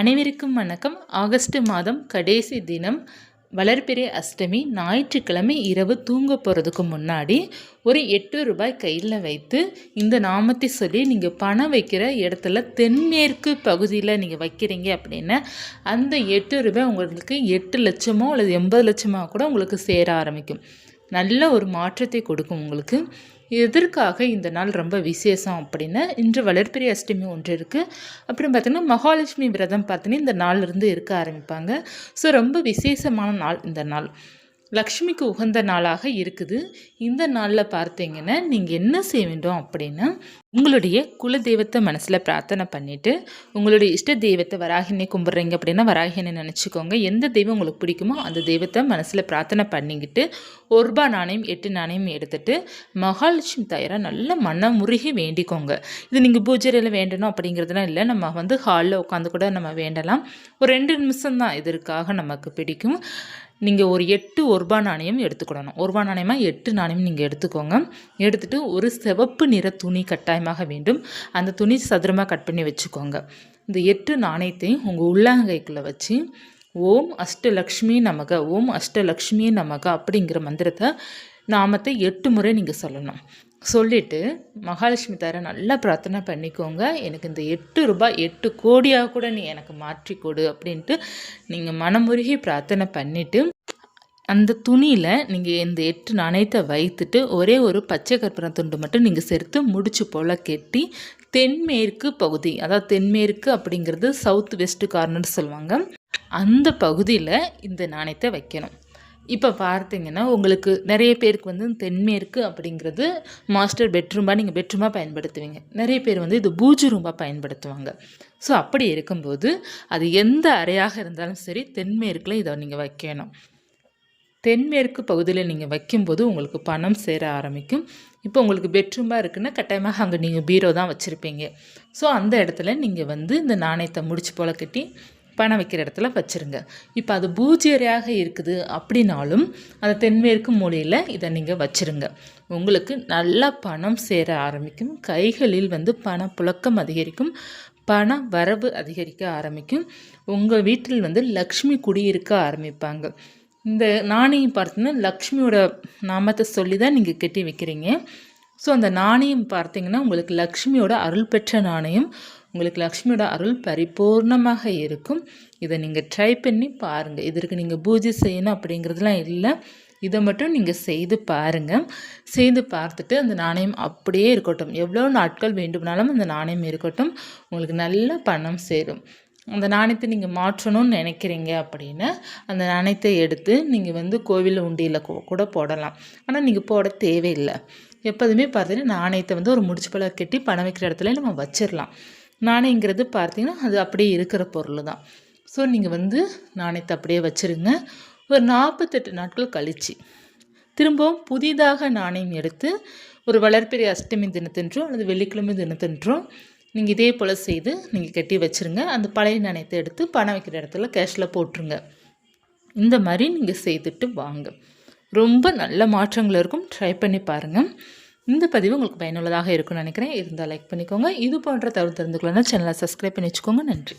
அனைவருக்கும் வணக்கம். ஆகஸ்ட் மாதம் கடைசி தினம் வளர்பிறை அஷ்டமி ஞாயிற்றுக்கிழமை இரவு தூங்க போகிறதுக்கு முன்னாடி ஒரு எட்டு ரூபாய் கையில் வைத்து இந்த நாமத்தை சொல்லி நீங்கள் பணம் வைக்கிற இடத்துல தென்மேற்கு பகுதியில் நீங்கள் வைக்கிறீங்க அப்படின்னா அந்த எட்டு ரூபாய் உங்களுக்கு எட்டு லட்சமோ அல்லது எண்பது லட்சமாக கூட உங்களுக்கு சேர ஆரம்பிக்கும். நல்ல ஒரு மாற்றத்தை கொடுக்கும் உங்களுக்கு. எதற்காக இந்த நாள் ரொம்ப விசேஷம் அப்படின்னா இன்று வளர்ப்பிரி அஷ்டமி ஒன்று இருக்குது அப்புறம் பார்த்திங்கன்னா மகாலட்சுமி விரதம் பார்த்தீங்கன்னா இந்த நாள்லேருந்து இருக்க ஆரம்பிப்பாங்க. ஸோ ரொம்ப விசேஷமான நாள் இந்த நாள். லக்ஷ்மிக்கு உகந்த நாளாக இருக்குது. இந்த நாளில் பார்த்தீங்கன்னா நீங்கள் என்ன செய்ய வேண்டும் அப்படின்னா உங்களுடைய குல தெய்வத்தை மனசில் பிரார்த்தனை பண்ணிவிட்டு உங்களுடைய இஷ்ட தெய்வத்தை வராகினை கும்பிட்றீங்க அப்படின்னா வராகினை நினச்சிக்கோங்க. எந்த தெய்வம் உங்களுக்கு பிடிக்குமோ அந்த தெய்வத்தை மனசில் பிரார்த்தனை பண்ணிக்கிட்டு ஒரு ரூபா நாணயம் எட்டு நாணயம் எடுத்துகிட்டு மகாலட்சுமி தயாராக நல்ல மன முருகி வேண்டிக்கோங்க. இது நீங்கள் பூஜையில் வேண்டணும் அப்படிங்கிறதுலாம் இல்லை. நம்ம வந்து ஹாலில் உட்காந்து கூட நம்ம வேண்டலாம். ஒரு ரெண்டு நிமிஷம் தான் இதற்காக நமக்கு பிடிக்கும். நீங்கள் ஒரு எட்டு ஒருபா நாணயம் எடுத்துக்கிடணும் ஒருபா நாணயமாக எட்டு நாணயம் நீங்கள் எடுத்துக்கோங்க. எடுத்துகிட்டு ஒரு சிவப்பு நிற துணி கட்டாயமாக வேண்டும். அந்த துணி சதுரமாக கட் பண்ணி வச்சுக்கோங்க. இந்த எட்டு நாணயத்தையும் உங்கள் உள்ளாங்கைக்குள்ளே வச்சு ஓம் அஷ்டலக்ஷ்மி நமக ஓம் அஷ்டலக்ஷ்மி நமக அப்படிங்கிற மந்திரத்தை நாமத்தை எட்டு முறை நீங்கள் சொல்லணும். சொல்லிவிட்டு மகாலட்சுமி தர நல்லா பிரார்த்தனை பண்ணிக்கோங்க. எனக்கு இந்த எட்டு ரூபாய் எட்டு கோடியாக கூட நீ எனக்கு மாற்றி கொடு அப்படின்ட்டு நீங்கள் மனமுருகி பிரார்த்தனை பண்ணிவிட்டு அந்த துணியில் நீங்கள் இந்த எட்டு நாணயத்தை வைத்துட்டு ஒரே ஒரு பச்சை கற்பனை துண்டு மட்டும் நீங்கள் சேர்த்து முடிச்சு போல் கெட்டி தென்மேற்கு பகுதி அதாவது தென்மேற்கு அப்படிங்கிறது சவுத் வெஸ்ட் கார்னர்னு சொல்லுவாங்க. அந்த பகுதியில் இந்த நாணயத்தை வைக்கணும். இப்போ பார்த்தீங்கன்னா உங்களுக்கு நிறைய பேருக்கு வந்து தென்மேற்கு அப்படிங்கிறது மாஸ்டர் பெட்ரூமாக நீங்கள் பெட்ரூமாக பயன்படுத்துவீங்க. நிறைய பேர் வந்து இது பூஜ் ரூமாக பயன்படுத்துவாங்க. ஸோ அப்படி இருக்கும்போது அது எந்த அறையாக இருந்தாலும் சரி தென்மேற்கில் இதை நீங்கள் வைக்கணும். தென்மேற்கு பகுதியில் நீங்கள் வைக்கும்போது உங்களுக்கு பணம் சேர ஆரம்பிக்கும். இப்போ உங்களுக்கு பெட்ரூமாக இருக்குன்னா கட்டாயமாக அங்கே நீங்கள் பீரோ தான் வச்சுருப்பீங்க. ஸோ அந்த இடத்துல நீங்கள் வந்து இந்த நாணயத்தை முடிச்சு போல் கட்டி பணம் வைக்கிற இடத்துல வச்சுருங்க. இப்போ அது பூஜ்யரையாக இருக்குது அப்படின்னாலும் அந்த தென்மேற்கு மூலையில் இதை நீங்கள் வச்சுருங்க. உங்களுக்கு நல்லா பணம் சேர ஆரம்பிக்கும். கைகளில் வந்து பண புழக்கம் அதிகரிக்கும். பண வரவு அதிகரிக்க ஆரம்பிக்கும். உங்கள் வீட்டில் வந்து லக்ஷ்மி குடியிருக்க ஆரம்பிப்பாங்க. இந்த நாணயம் பார்த்தீங்கன்னா லக்ஷ்மியோட நாமத்தை சொல்லி தான் நீங்கள் கட்டி வைக்கிறீங்க. ஸோ அந்த நாணயம் பார்த்தீங்கன்னா உங்களுக்கு லக்ஷ்மியோட அருள் பெற்ற நாணயம். உங்களுக்கு லக்ஷ்மியோட அருள் பரிபூர்ணமாக இருக்கும். இதை நீங்கள் ட்ரை பண்ணி பாருங்கள் இதற்கு நீங்கள் பூஜை செய்யணும் அப்படிங்கிறதுலாம் இல்லை. இதை மட்டும் நீங்கள் செய்து பாருங்கள் செய்து பார்த்துட்டு அந்த நாணயம் அப்படியே இருக்கட்டும். எவ்வளோ நாட்கள் வேண்டுமானாலும் அந்த நாணயம் இருக்கட்டும். உங்களுக்கு நல்ல பணம் சேரும். அந்த நாணயத்தை நீங்கள் மாற்றணும்னு நினைக்கிறீங்க அப்படின்னா அந்த நாணயத்தை எடுத்து நீங்கள் வந்து கோவில் உண்டியில் கூட போடலாம். ஆனால் நீங்கள் போட தேவையில்லை. எப்போதுமே பார்த்தீங்கன்னா நாணயத்தை வந்து ஒரு முடிச்சு பழ கட்டி பணம் வைக்கிற இடத்துல நம்ம வச்சிடலாம் நாணயங்கிறது பார்த்தீங்கன்னா அது அப்படியே இருக்கிற பொருள் தான் ஸோ நீங்கள் வந்து நாணயத்தை அப்படியே வச்சுருங்க. ஒரு நாற்பத்தெட்டு நாட்கள் கழித்து திரும்பவும் புதிதாக நாணயம் எடுத்து ஒரு வளர்ப்பிறை அஷ்டமி தினத்தன்றும் அல்லது வெள்ளிக்கிழமை தினத்தன்றும் நீங்கள் இதே போல் செய்து நீங்கள் கட்டி வச்சுருங்க. அந்த பழைய நாணயத்தை எடுத்து பணம் வைக்கிற இடத்துல கேஷில் போட்டுருங்க. இந்த மாதிரி நீங்கள் செய்துட்டு வாங்க. ரொம்ப நல்ல மாற்றங்கள் இருக்கும். ட்ரை பண்ணி பாருங்கள் இந்த பதிவு உங்களுக்கு பயனுள்ளதாக இருக்கும்னு நினைக்கிறேன். இருந்தால் லைக் பண்ணிக்கோங்க. இது போன்ற தவறு தெரிந்துக்கலன்னா சேனலை சப்ஸ்கிரைப் பண்ணி வச்சுக்கோங்க. நன்றி.